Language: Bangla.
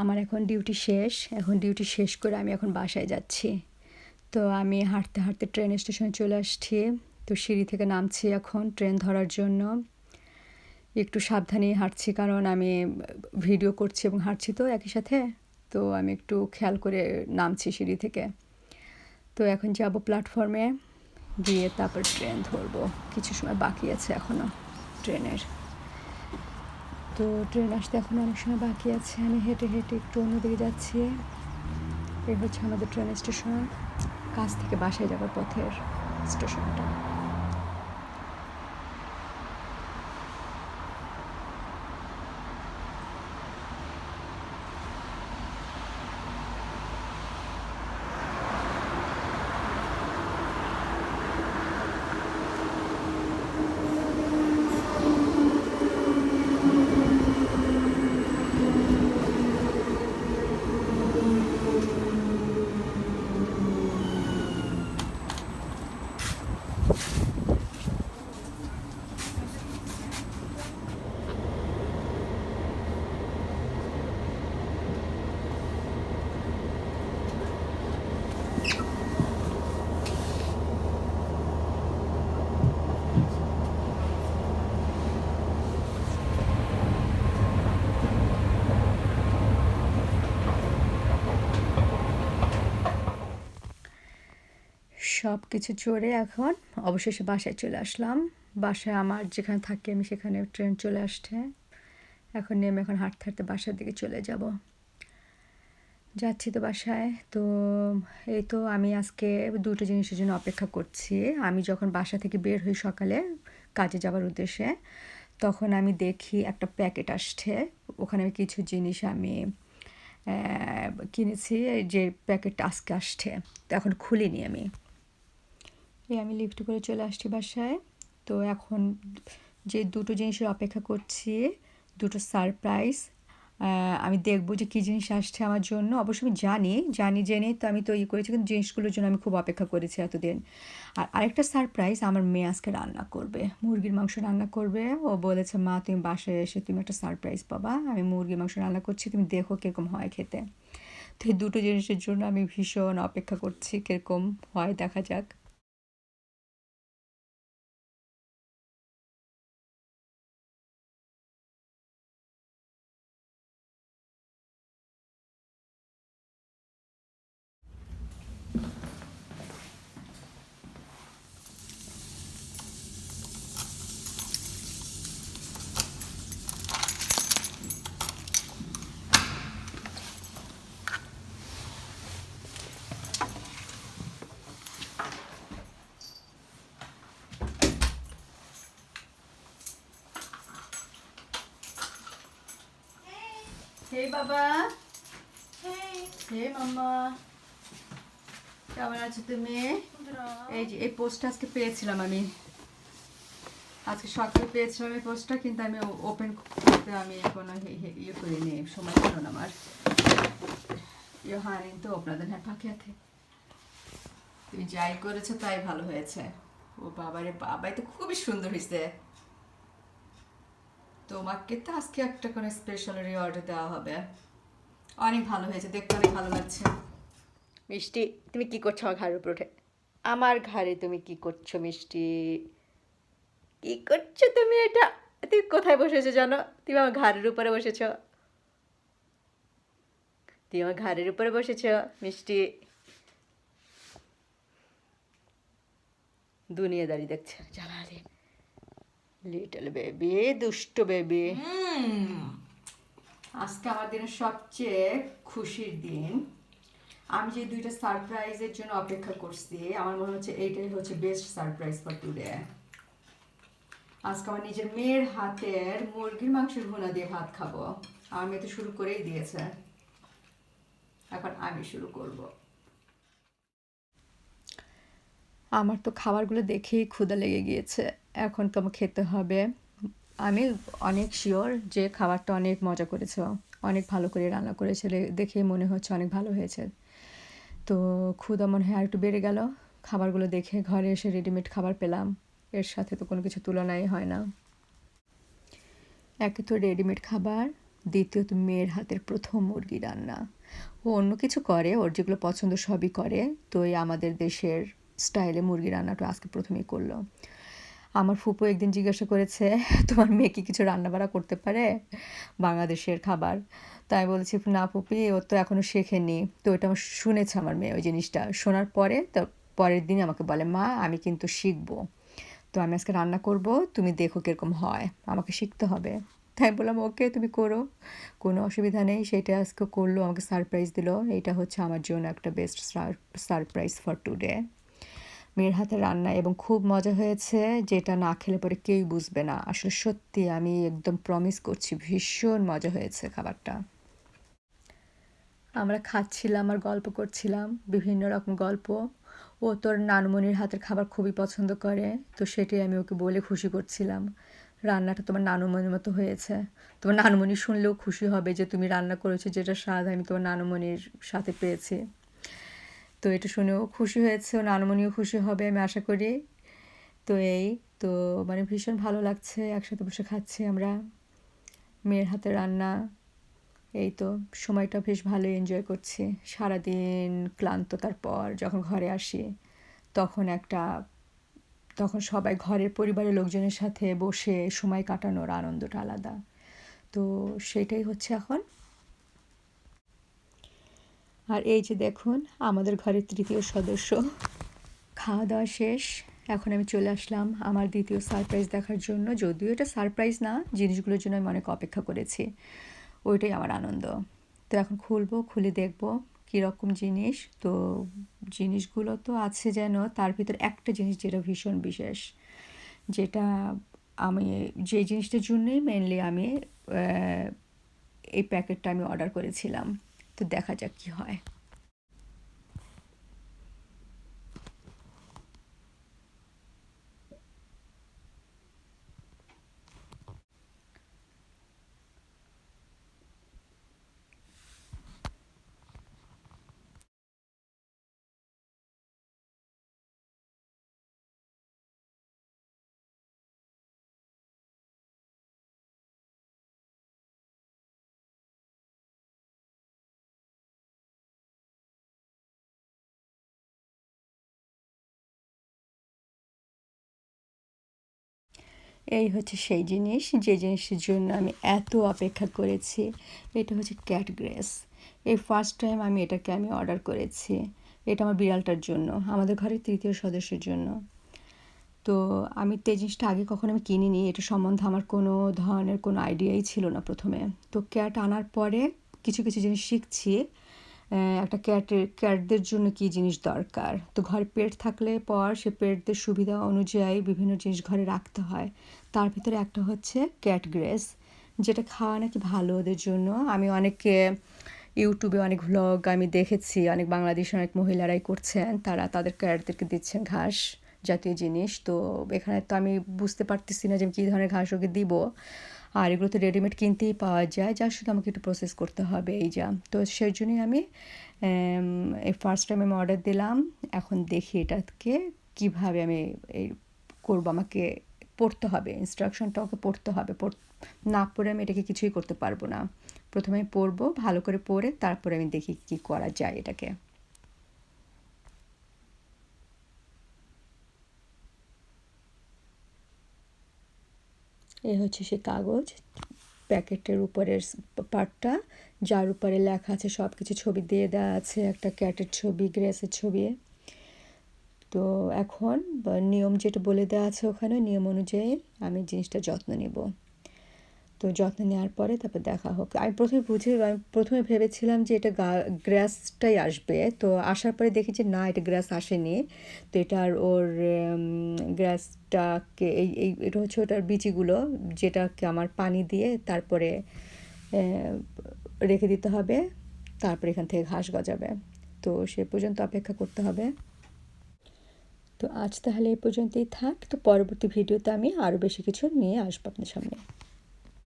আমার এখন ডিউটি শেষ, এখন ডিউটি শেষ করে আমি এখন বাসায় যাচ্ছি। তো আমি হাঁটতে হাঁটতে ট্রেন স্টেশনে চলে আসছি। তো সিঁড়ি থেকে নামছি এখন ট্রেন ধরার জন্য। একটু সাবধানেই হাঁটছি কারণ আমি ভিডিও করছি এবং হাঁটছি তো একই সাথে। তো আমি একটু খেয়াল করে নামছি সিঁড়ি থেকে। তো এখন যাব প্ল্যাটফর্মে গিয়ে তারপর ট্রেন ধরবো। কিছু সময় বাকি আছে এখনও ট্রেনের তো ট্রেন আসতে এখন অনেক সময় বাকি আছে। আমি হেঁটে হেঁটে একটু অন্যদিকে যাচ্ছি। এই হচ্ছে আমাদের ট্রেন স্টেশন। কাছ থেকে বাসায় যাওয়ার পথের স্টেশনটা। সব কিছু চড়ে এখন অবশেষে বাসায় চলে আসলাম। বাসায় আমার যেখানে থাকি আমি সেখানে ট্রেন চলে আসছে। এখন নেমে এখন হাঁটতে হাঁটতে বাসার দিকে চলে যাব। যাচ্ছি তো বাসায়। তো এই তো আমি আজকে দুটো জিনিসের জন্য অপেক্ষা করছি। আমি যখন বাসা থেকে বের হই সকালে কাজে যাওয়ার উদ্দেশ্যে, তখন আমি দেখি একটা প্যাকেট আসছে। ওখানে আমি কিছু জিনিস আমি কিনেছি যে প্যাকেটটা আজকে আসছে। তো এখন খুলিনি আমি। এই আমি লিফট করে চলে আসছি বাসায়। তো এখন যে দুটো জিনিসের অপেক্ষা করছি, দুটো সারপ্রাইজ আমি দেখব যে কী জিনিস আসছে আমার জন্য। অবশ্য আমি জানি জানি জেনে তো আমি তো ই করেছি, কিন্তু জিনিসগুলোর জন্য আমি খুব অপেক্ষা করেছি এতদিন। আর আরেকটা সারপ্রাইজ আমার মেয়ে আজকে রান্না করবে, মুরগির মাংস রান্না করবে। ও বলেছে, মা, তুমি বাসায় এসে তুমি একটা সারপ্রাইজ পাবা। আমি মুরগির মাংস রান্না করছি, তুমি দেখো কীরকম হয় খেতে। তো এই দুটো জিনিসের জন্য আমি ভীষণ অপেক্ষা করছি, কীরকম হয় দেখা যাক। হে বাবা হে মাম্মা কেমন আছো তুমি? এই যে এই পোস্টটা আজকে পেয়েছিলাম আমি। আজকে সকালে পেয়েছিলাম এই পোস্টটা কিন্তু আমি ওপেন করতে আমি কোনো ইয়ে করিনি সময় ছিল না আমার। ইয়ে হয়নি তো আপনাদের হ্যাঁ পাখি আছে তুমি যাই করেছ তাই ভালো হয়েছে। ও বাবারে বাবাই তো খুবই সুন্দর হয়েছে তোমাকে তো আজকে একটা করে স্পেশাল অর্ডার দেওয়া হবে। অনেক ভালো হয়েছে, দেখতে অনেক ভালো লাগছে। মিষ্টি, তুমি কি করছ আমার ঘাড়ের উপর উঠে? আমার ঘাড়ে তুমি কি করছ মিষ্টি? কি করছ তুমি এটা? তুমি কোথায় বসেছো জানো? তুমি আমার ঘাড়ের উপরে বসেছো। তুমি আমার ঘাড়ের উপরে বসেছো, মিষ্টি। দুনিয়াদারি দেখছে জানালে লিটল বেবি দুষ্ট বেবি আজকে আমার দিনের সবচেয়ে খুশির দিন। আমি যে দুইটা সারপ্রাইজের জন্য অপেক্ষা করছি, আমার মনে হচ্ছে এইটাই হচ্ছে বেস্ট সারপ্রাইজ ফর টুডে আজকে আমার নিজের মেয়ের হাতের মুরগির মাংসের ভুনা দিয়ে ভাত খাব। আমার মেয়ে তো শুরু করেই দিয়েছে। এখন আমি শুরু করব। আমার তো খাবারগুলো দেখেই ক্ষুধা লেগে গিয়েছে। এখন তো খেতে হবে। আমি অনেক শিওর যে খাবারটা অনেক মজা করেছে। অনেক ভালো করে রান্না করেছে দেখেই মনে হচ্ছে অনেক ভালো হয়েছে। তো ক্ষুধা মনে হয় আর একটু বেড়ে গেল। খাবারগুলো দেখে ঘরে এসে রেডিমেড খাবার পেলাম। এর সাথে তো কোনো কিছু তুলনাই হয় না। একে তো রেডিমেড খাবার, দ্বিতীয়ত মেয়ের হাতের প্রথম মুরগি রান্না। ও অন্য কিছু করে, ওর যেগুলো পছন্দ সবই করে। তো এই আমাদের দেশের স্টাইলে মুরগি রান্নাটা আজকে প্রথমেই করল। আমার ফুপু একদিন জিজ্ঞাসা করেছে, তোমার মেয়ে কি কিছু রান্নাবাড়া করতে পারে বাংলাদেশের খাবার? তাই বলেছি, না ফুপি, ও তো এখনও শেখেনি। তো এটা আমার শুনেছে আমার মেয়ে ওই জিনিসটা। শোনার পরে তো পরের দিন আমাকে বলে, মা, আমি কিন্তু শিখব। তো আমি আজকে রান্না করব, তুমি দেখো কীরকম হয়। আমাকে শিখতে হবে। তাই বললাম, ওকে, তুমি করো। কোনো অসুবিধা নেই। সেটা আজকে করল, আমাকে সারপ্রাইজ দিল। এটা হচ্ছে আমার জন্য একটা best sur, surprise for today মেয়ের হাতে রান্না এবং খুব মজা হয়েছে, যেটা না খেলে পরে কেউই বুঝবে না। আসলে সত্যি আমি একদম প্রমিস করছি, ভীষণ মজা হয়েছে খাবারটা। আমরা খাচ্ছিলাম আর গল্প করছিলাম, বিভিন্ন রকম গল্প। ও তোর নানুমণির হাতের খাবার খুবই পছন্দ করে, তো সেটাই আমি ওকে বলে খুশি করছিলাম। রান্নাটা তোমার নানুমণির মতো হয়েছে। তোমার নানুমণি শুনলেও খুশি হবে যে তুমি রান্না করেছ যেটা স্বাদ আমি তোমার নানুমনির সাথে পেয়েছি। তো এটা শুনেও খুশি হয়েছে ও নানুমণিও খুশি হবে, আমি আশা করি। তো এই, তো মানে ভীষণ ভালো লাগছে, একসাথে বসে খাচ্ছি আমরা। মেয়ের হাতে রান্না, এই তো সময়টা বেশ ভালোই এনজয় করছি। সারাদিন ক্লান্ততার পর যখন ঘরে আসি, তখন একটা, তখন সবাই ঘরের পরিবারের লোকজনের সাথে বসে সময় কাটানোর আনন্দটা আলাদা। তো সেটাই হচ্ছে এখন। আর এই যে দেখুন, আমাদের ঘরের তৃতীয় সদস্য। খাওয়া দাওয়া শেষ। এখন আমি চলে আসলাম আমার দ্বিতীয় সারপ্রাইজ দেখার জন্য। যদিও এটা সারপ্রাইজ না, জিনিসগুলোর জন্য আমি অনেক অপেক্ষা করেছি। ওইটাই আমার আনন্দ। তো এখন খুলবো, খুলে দেখব কীরকম জিনিস। তো জিনিসগুলো তো আছে যেন, তার ভিতর একটা জিনিস যেটা ভীষণ বিশেষ, যেটা আমি, যে জিনিসটার জন্যই মেনলি আমি এই প্যাকেটটা আমি অর্ডার করেছিলাম। তো দেখা যাক কী হয় এই হচ্ছে সেই জিনিস, যে জিনিসের জন্য আমি এত অপেক্ষা করেছি। এটা হচ্ছে ক্যাট গ্রেস এই ফার্স্ট টাইম আমি এটাকে আমি অর্ডার করেছি। এটা আমার বিড়ালটার জন্য, আমাদের ঘরের তৃতীয় সদস্যের জন্য। তো আমি তো এই জিনিসটা আগে কখনো আমি কিনিনি, এটা সম্বন্ধে আমার কোনো ধরনের কোনো আইডিয়াই ছিল না প্রথমে। তো ক্যাট আনার পরে কিছু কিছু জিনিস শিখছি। একটা ক্যাটের ক্যাটদের জন্য কী জিনিস দরকার? তো ঘরে পেট থাকলে পর সে পেটদের সুবিধা অনুযায়ী বিভিন্ন জিনিস ঘরে রাখতে হয়। তার ভিতরে একটা হচ্ছে ক্যাট গ্রেস যেটা খাওয়া নাকি ভালো ওদের জন্য। আমি অনেকে ইউটিউবে অনেক ভ্লগ আমি দেখেছি, অনেক বাংলাদেশের অনেক মহিলারাই করছেন, তারা তাদের ক্যাটদেরকে দিচ্ছেন ঘাস জাতীয় জিনিস। তো এখানে তো আমি বুঝতে পারতেছি না যে আমি কী ধরনের ঘাস ওকে দিব। আর এগুলো তো রেডিমেড কিনতেই পাওয়া যায় যা শুধু আমাকে একটু প্রসেস করতে হবে এই যা। তো সেই জন্যই আমি এই ফার্স্ট টাইম আমি অর্ডার দিলাম। এখন দেখি এটাকে কীভাবে আমি এই করব, আমাকে পড়তে হবে ইনস্ট্রাকশনটা ওকে পড়তে হবে। না পড়ে আমি এটাকে কিছুই করতে পারব না। প্রথমে পড়ব, ভালো করে পড়ে তারপরে আমি দেখি কি করা যায় এটাকে। এ হচ্ছে সে কাগজ, প্যাকেটের উপরের পার্টটা, যার উপরে লেখা আছে সব কিছু ছবি দিয়ে দেওয়া আছে, একটা ক্যাটের ছবি, গ্রেসের ছবি। তো এখন নিয়ম যেটা বলে দেওয়া আছে ওখানে, নিয়ম অনুযায়ী আমি জিনিসটা যত্ন নেব। তো যত্ন নেওয়ার পরে তারপর দেখা হোক। আমি প্রথমে বুঝে, আমি প্রথমে ভেবেছিলাম যে এটা গা, গ্রাসটাই আসবে। তো আসার পরে দেখি যে না, এটা গ্রাস আসেনি। তো এটার ওর গ্রাসটাকে, এই এই, এটা হচ্ছে ওটার বিচিগুলো যেটাকে আমার পানি দিয়ে তারপরে রেখে দিতে হবে। তারপরে এখান থেকে ঘাস গজাবে। তো সে পর্যন্ত অপেক্ষা করতে হবে। তো আজ তাহলে এই পর্যন্তই থাক। তো পরবর্তী ভিডিওতে আমি আরও বেশি কিছু নিয়ে আসব আপনার সামনে।